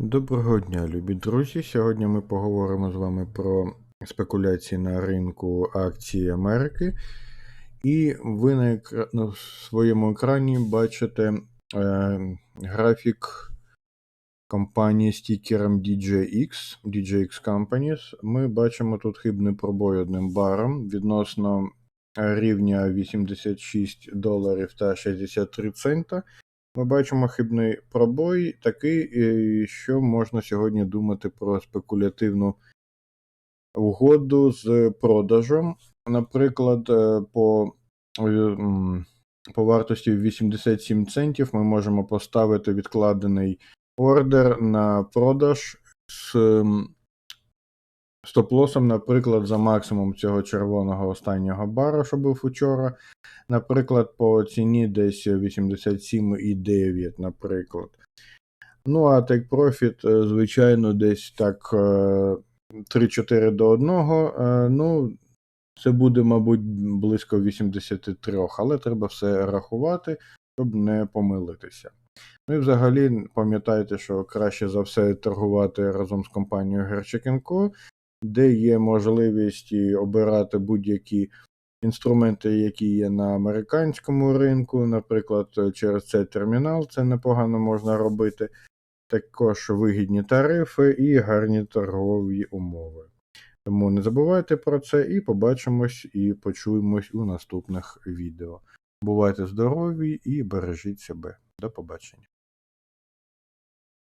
Доброго дня, любі друзі. Сьогодні ми поговоримо з вами про спекуляції на ринку акцій Америки. І ви на, екра... на своєму екрані бачите е, графік компанії з тікером DJX, DJX Companies. Ми бачимо тут хибний пробой одним баром відносно рівня 86 доларів та 63 цента. Ми бачимо хибний пробой, такий, що можна сьогодні думати про спекулятивну угоду з продажем. Наприклад, е, по, е, по вартості 87 центів ми можемо поставити відкладений ордер на продаж з стоп-лосом, наприклад, за максимум цього червоного останнього бара, що був учора. Наприклад, по ціні десь 87,9, наприклад. Ну, а Take Profit, е, звичайно, десь так е, 3-4 до 1. е, Ну, це буде, мабуть, близько 83, але треба все рахувати, щоб не помилитися. Ну і взагалі пам'ятайте, що краще за все торгувати разом з компанією Co, де є можливість обирати будь-які інструменти, які є на американському ринку, наприклад, через цей термінал це непогано можна робити. Також вигідні тарифи і гарні торгові умови. Тому не забувайте про це і побачимось і почуємось у наступних відео. Бувайте здорові і бережіть себе. До побачення.